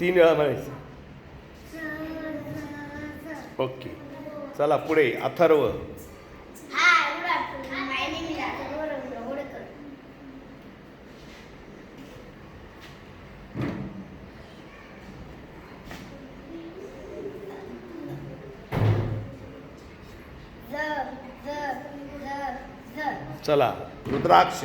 तीन वेळा म्हणायचं. ओके. चला पुढे. अथर्व. चला. रुद्राक्ष.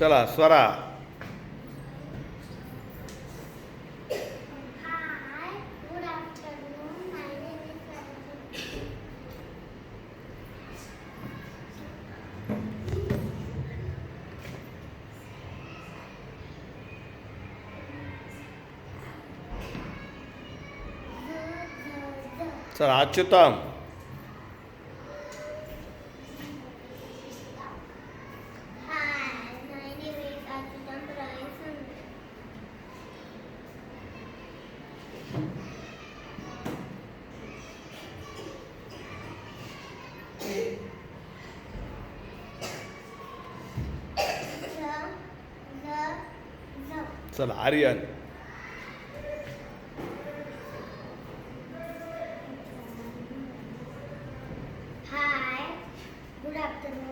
Z, Z. चला अच्युतम चला आर्यन Hi, good afternoon.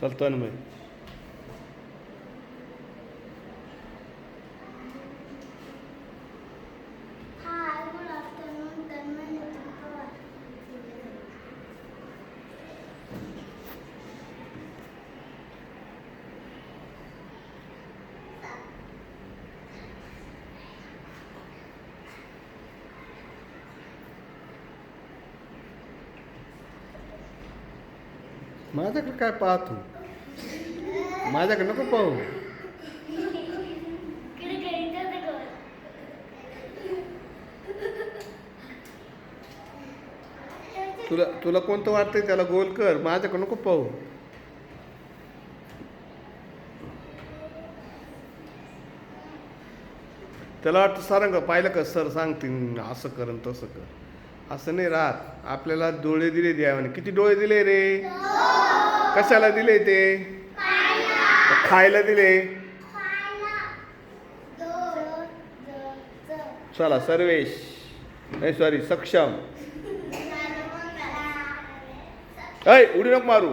चल तन्मय माझ्याकडे काय पाहतो? माझ्याकडे नको पाहू. तुला तुला कोणतं वाटतंय त्याला गोल कर? माझ्याकडे नको पाहू. त्याला वाटतं सारंग पाहिलं का? सर सांगतील असं कर तसं कर. असं नाही राहत. आपल्याला डोळे दिले द्यावाने. किती डोळे दिले रे? कशाला दिले ते? खायला दिले. चला सर्वेश. नाही सॉरी सक्षम. ऐ उडी नको मारू.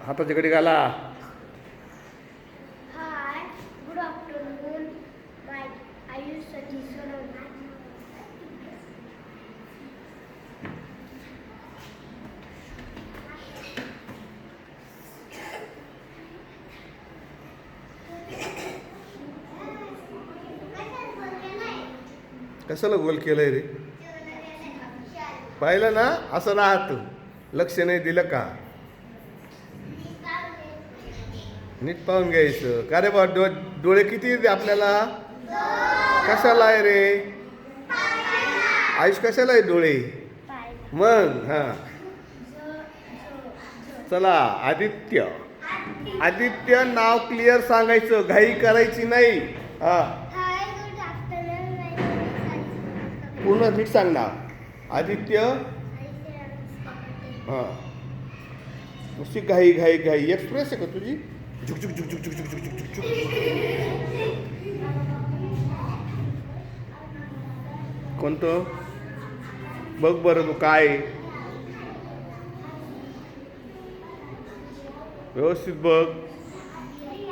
हाताच्या घडी घाला कशाला गोल केलंय रे? पाहिलं ना? असं राहत. लक्ष नाही दिलं का? नीट पाहून घ्यायचं. का रे बा डो डोळे किती आहेत आपल्याला? कशाला आहे रे? आयुष कशाला आहे डोळे? मग हा. चला आदित्य. आदित्य नाव क्लिअर सांगायचं. घाई करायची नाही. हा. पूर्ण नीट सांग ना. आदित्य. हां. नुसती घाई घाई घाई. एक्सप्रेस आहे का तुझी? झुक झुक झुक झुक झुक झुक झुक झुक. झुक कोणतं? बघ बरं तू काय व्यवस्थित बघ.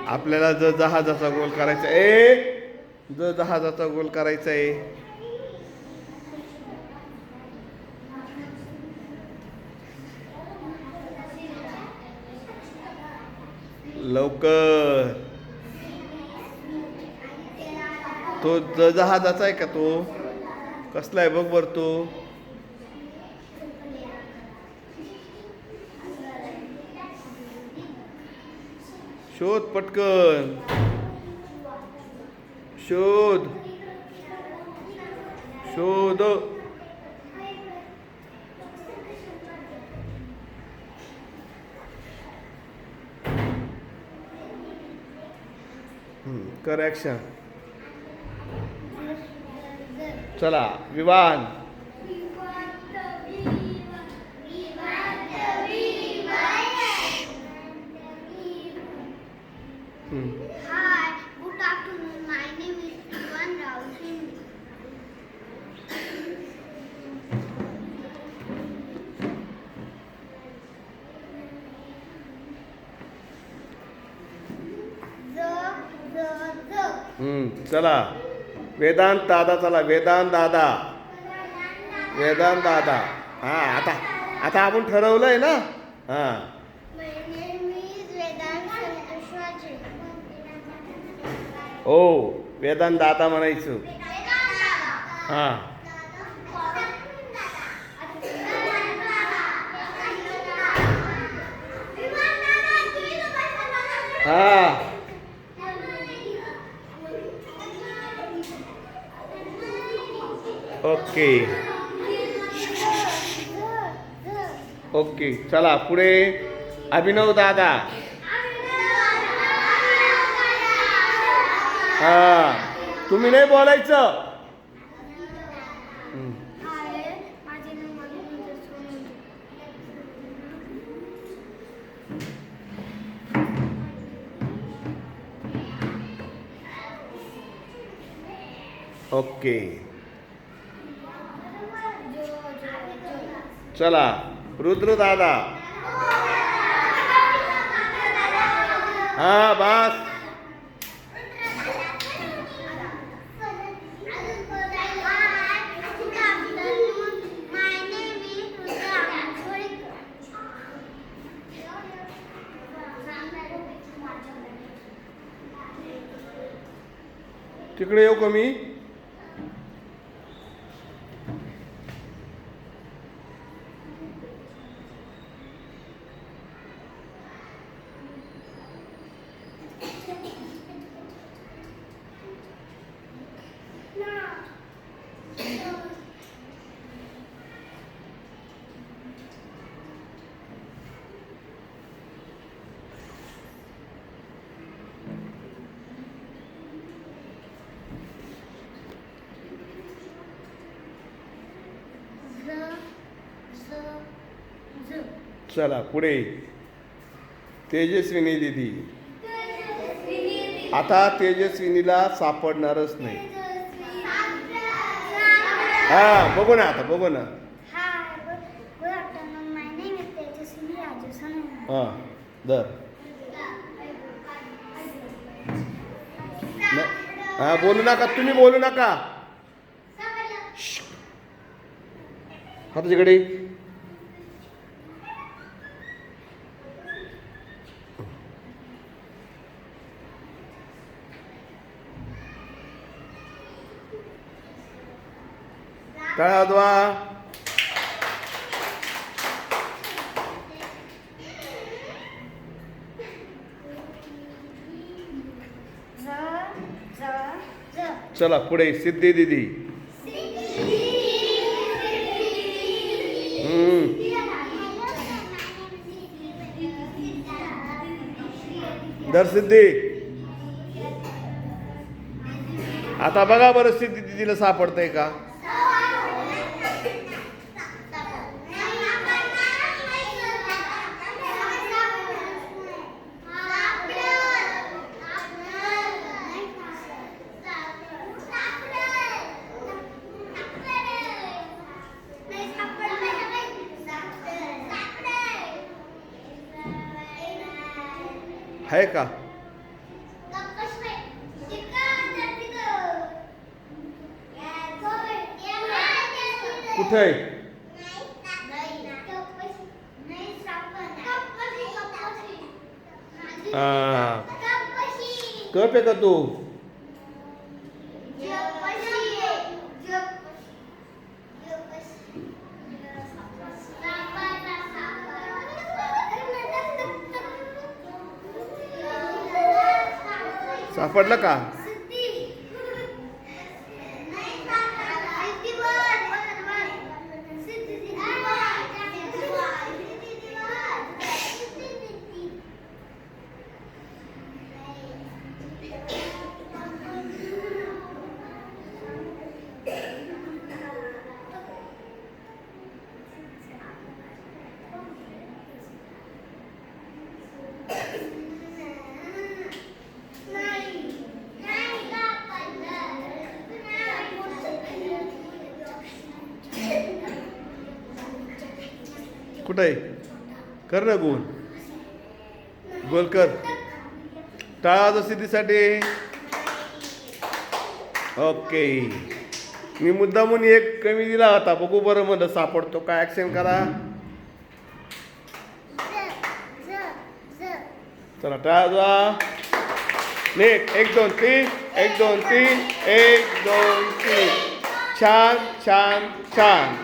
आपल्याला जर जहाजाचा गोल करायचा ए! जर जहाजाचा गोल करायचा आहे. लवकर. तो ज- जहाजाचा आहे का तो? कसला आहे बघ बर तो. शोध पटकन. शोध. शोध. कर ॲक्शन चला विवान हम्म. चला. वेदांत दादा चला. वेदांत दादा. वेदांत दादा. हा आता आता आपण ठरवलंय ना? हा. हो वेदांत दादा म्हणायचं. हा. हा. ओके. ओके चला पुढे. अभिनव दादा. हा. तुम्ही नाही बोलायचं? हम्म. ओके. चला रुद्र दादा. हा बस. तिकडे येऊ का मी? चला पुढे. तेजस्विनी दिदी. आता तेजस्विनीला सापडणारच नाही. हा बघू ना आता बघू ना. हा दर हा बोलू नका तुम्ही बोलू नका. हाताच्याकडे कळा वाजवा चला पुढे सिद्धी दिदी. दर सिद्धी. आता बघा बरं सिद्धी दिदीला सापडतंय का? आहे का कुठं आहे कप आहे का तू सापडलं का? छोटा आहे कर ना गोल गोल कर. टाळा सिद्धीसाठी ओके. मी मुद्दामून एक कमी दिला होता. बघू बरं म्हणलं सापडतो काय ॲक्शन करा. चला टाळा जा. नेट एक दोन तीन एक दोन तीन एक दोन तीन. छान छान छान.